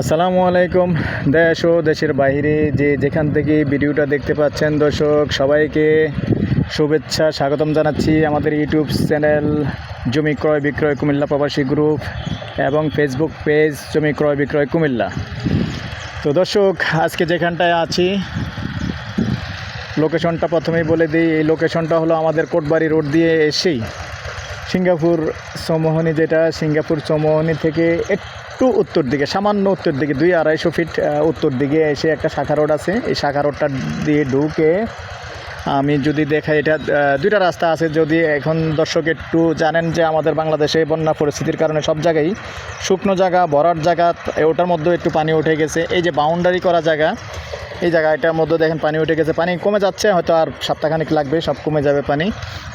আসসালামু আলাইকুম, দেশ ও দেশের বাইরে যে যেখান থেকে ভিডিওটা দেখতে পাচ্ছেন দর্শক, সবাইকে শুভেচ্ছা, স্বাগতম জানাচ্ছি আমাদের ইউটিউব চ্যানেল জমি ক্রয় বিক্রয় কুমিল্লা প্রবাসী গ্রুপ এবং ফেসবুক পেজ জমি ক্রয় বিক্রয় কুমিল্লা। তো দর্শক, আজকে যেখানটায় আছি, লোকেশনটা প্রথমেই বলে দিই, এই লোকেশনটা হলো আমাদের কোটবাড়ি রোড দিয়ে এসেই সিঙ্গাপুর চৌমোহনী যেটা, সিঙ্গাপুর চৌমোহনী থেকে একটু উত্তর দিকে, সামান্য উত্তর দিকে, দুই আড়াইশো ফিট উত্তর দিকে এসে একটা শাখা রোড আছে। এই শাখা রোডটা দিয়ে ঢুকে আমি যদি দেখাই, এটা দুইটা রাস্তা আছে। যদি এখন দর্শক একটু জানেন যে আমাদের বাংলাদেশে বন্যা পরিস্থিতির কারণে সব জায়গায় শুকনো জায়গা ভরার জায়গা ওটার মধ্যেও একটু পানি উঠে গেছে। এই যে বাউন্ডারি করা জায়গা এই জায়গাটার মধ্যে দেখেন পানি উঠে গেছে। পানি কমে যাচ্ছে, হয়তো আর সপ্তাহখানিক লাগবে, সব কমে যাবে পানি।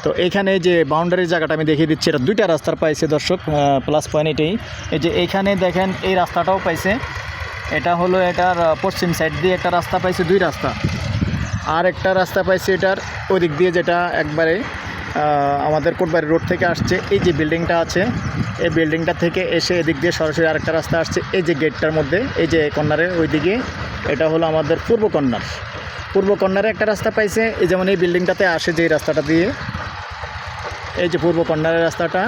তো এখানে যে বাউন্ডারির জায়গাটা আমি দেখিয়ে দিচ্ছি, এটা দুইটা রাস্তার পাইছে দর্শক প্লাস পয়েন্ট এটাই। এই যে এইখানে দেখেন এই রাস্তাটাও পাইছে। এটা হলো এটার পশ্চিম সাইড দিয়ে একটা রাস্তা পাইছে, দুই রাস্তা। আর একটা রাস্তা পাইছে এটার ওই দিক দিয়ে যেটা একবারে আমাদের কোটবাড়ি রোড থেকে আসছে। এই যে বিল্ডিংটা আছে, এই বিল্ডিংটা থেকে এসে এদিক দিয়ে সরাসরি আরেকটা রাস্তা আসছে। এই যে গেটটার মধ্যে, এই যে কর্নারে ওই দিকে এটা হলো আমাদের পূর্ব কর্নার পূর্ব একটা রাস্তা পাইছে, এই যেমন এই বিল্ডিংটাতে আসে যে রাস্তাটা দিয়ে। এই যে পূর্ব কর্নারের রাস্তাটা,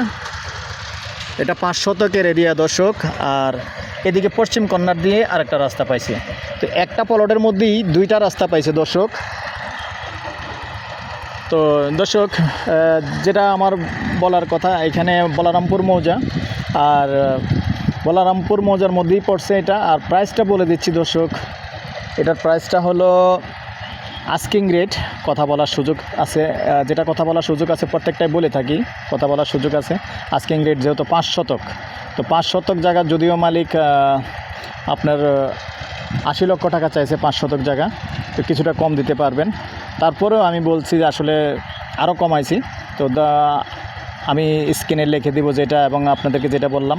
এটা পাঁচ শতকের এরিয়া দর্শক, আর এদিকে পশ্চিম কর্নার দিয়ে আরেকটা রাস্তা পাইছে। তো একটা প্লটের মধ্যেই দুইটা রাস্তা পাইছে দর্শক। তো দর্শক যেটা আমার বলার কথা, এখানে বলারামপুর মৌজা, আর বলারামপুর মৌজার মধ্যেই পড়ছে এটা। আর প্রাইসটা বলে দিচ্ছি দর্শক, এটার প্রাইসটা হলো আস্কিং রেট কথা বলার সুযোগ আছে যেটা কথা বলার সুযোগ আছে প্রত্যেকটাই বলে থাকি, কথা বলার সুযোগ আছে। আস্কিং রেট যেহেতু পাঁচ শতক, তো পাঁচ শতক জায়গা যদিও মালিক আপনার আশি লক্ষ টাকা চাইছে পাঁচ শতক জায়গা, তো কিছুটা কম দিতে পারবেন। তারপরেও আমি বলছি যে আসলে আরও কমাইছি, তো আমি স্ক্রিনে লিখে দিব যেটা এবং আপনাদেরকে যেটা বললাম,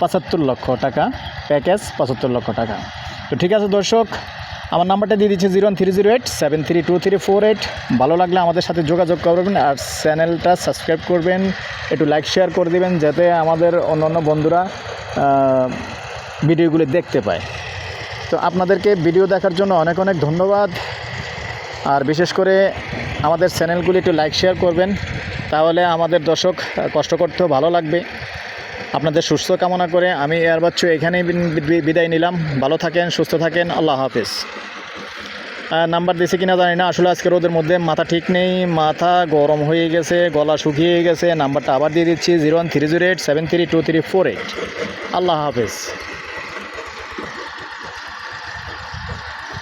পঁচাত্তর লক্ষ টাকা প্যাকেজ, পঁচাত্তর লক্ষ টাকা। তো ঠিক আছে দর্শক, আমার নাম্বারটা দিয়ে দিচ্ছি zero three zero eight, seven three two three four eight. ভালো লাগলে আমাদের সাথে যোগাযোগ করবেন আর চ্যানেলটা সাবস্ক্রাইব করবেন, একটু লাইক, শেয়ার করে দিবেন যাতে আমাদের অন্য অন্য বন্ধুরা ভিডিওগুলি দেখতে পায়। তো আপনাদেরকে ভিডিও দেখার জন্য অনেক অনেক ধন্যবাদ। আর বিশেষ করে আমাদের চ্যানেলগুলি একটু লাইক, শেয়ার করবেন। তাহলে আমাদের দর্শক কষ্ট করতেও ভালো লাগবে। আপনাদের সুস্থ কামনা করে আমি এয়ার বাচ্চু এখানেই বিদায় নিলাম। ভালো থাকেন, সুস্থ থাকেন, আল্লাহ হাফেজ। নাম্বার দিয়েছে কিনা জানি না, আসলে আজকে রোদের মধ্যে মাথা ঠিক নেই, মাথা গরম হয়ে গেছে, গলা শুকিয়ে গেছে। নাম্বারটা আবার দিয়ে দিচ্ছি, zero one three zero eight, seven three two three four eight. আল্লাহ হাফেজ।